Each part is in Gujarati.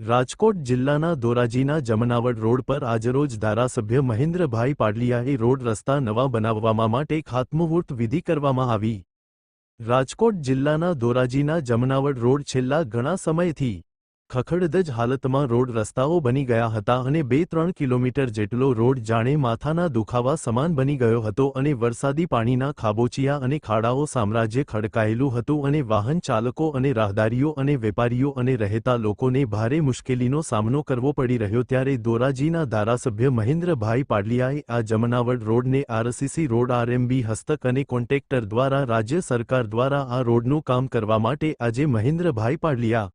રાજકોટ જિલ્લાના ધોરાજીના જમનાવડ રોડ પર આજરોજ ધારાસભ્ય મહેન્દ્રભાઈ પાડલિયાએ રોડ રસ્તા નવા બનાવવામાં માટે ખાતમુહૂર્ત વિધિ કરવામાં આવી. રાજકોટ જિલ્લાના ધોરાજીના જમનાવડ રોડ છેલ્લા ઘણા સમયથી ખખડધજ હાલતમાં રોડ રસ્તાઓ બની ગયા હતા અને બે ત્રણ કિલોમીટર જેટલો રોડ જાણે માથાના દુખાવા સમાન બની ગયો હતો અને વરસાદી પાણીના ખાબોચિયા અને ખાડાઓ સામ્રાજ્ય ખડકાયેલું હતું અને વાહન ચાલકો અને રાહદારીઓ અને વેપારીઓ અને રહેતા લોકોને ભારે મુશ્કેલીનો સામનો કરવો પડી રહ્યો ત્યારે ધોરાજીના ધારાસભ્ય મહેન્દ્રભાઈ પાડલિયાએ આ જમનાવડ રોડને આરસીસી રોડ આરએમબી હસ્તક અને કોન્ટ્રેક્ટર દ્વારા રાજ્ય સરકાર દ્વારા આ રોડનું કામ કરવા માટે આજે મહેન્દ્રભાઈ પાડલિયા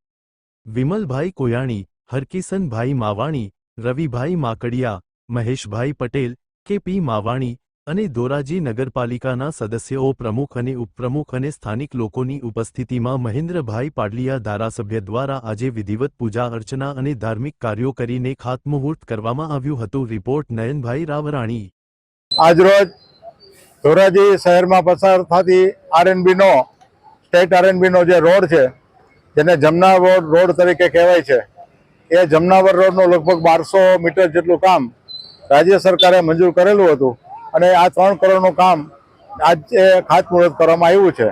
વિમલભાઈ કોયાણી, હરકિશનભાઈ માવાણી, રવિભાઈ માકડિયા, મહેશભાઈ પટેલ કેપી માવાણી અને ધોરાજી નગરપાલિકાના સદસ્યો, પ્રમુખ અને ઉપપ્રમુખ અને સ્થાનિક લોકોની ઉપસ્થિતિમાં મહેન્દ્રભાઈ પાડલિયા ધારાસભ્ય દ્વારા આજે વિધિવત પૂજા અર્ચના અને ધાર્મિક કાર્યો કરીને ખાતમુહૂર્ત કરવામાં આવ્યું હતું. રિપોર્ટ નયનભાઈ રાવરાણી. આજરોજ ધોરાજી શહેરમાં પસાર થતી આરએનબીનો સ્ટેટ આરએનબીનો જે રોડ છે જેને જમનાવર રોડ તરીકે કહેવાય છે. એ જમનાવર રોડનું લગભગ બારસો મીટર જેટલું કામ રાજ્ય સરકારે મંજૂર કરેલું હતું અને આ ત્રણ કરોડનું કામ આજે ખાતમુહૂર્ત કરવામાં આવ્યું છે.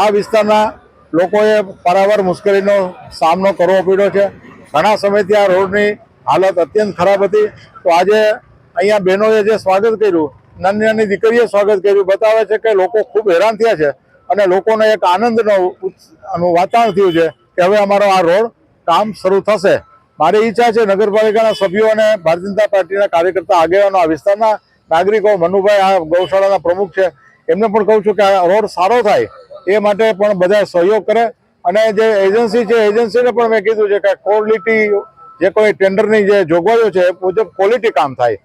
આ વિસ્તારના લોકોએ પારાવાર મુશ્કેલીનો સામનો કરવો પડ્યો છે. ઘણા સમયથી આ રોડની હાલત અત્યંત ખરાબ હતી. તો આજે અહીંયા બહેનોએ જે સ્વાગત કર્યું, નાની નાની દીકરીએ સ્વાગત કર્યું, બતાવે છે કે લોકો ખૂબ હેરાન થયા છે. અને લોકોને એક આનંદનો વાતાવરણ થયું છે કે હવે અમારો આ રોડ કામ શરૂ થશે. મારી ઈચ્છા છે નગરપાલિકાના સભ્યો અને ભારતીય જનતા પાર્ટીના કાર્યકર્તા આગેવાનો, આ વિસ્તારના નાગરિકો, મનુભાઈ, આ ગૌશાળાના પ્રમુખ છે, એમને પણ કહું છું કે આ રોડ સારો થાય એ માટે પણ બધા સહયોગ કરે. અને જે એજન્સી છે, એજન્સીને પણ મેં કીધું છે કે ક્વોલિટી જે કોઈ ટેન્ડરની જે જોગવાઈઓ છે, એ મુજબ ક્વોલિટી કામ થાય.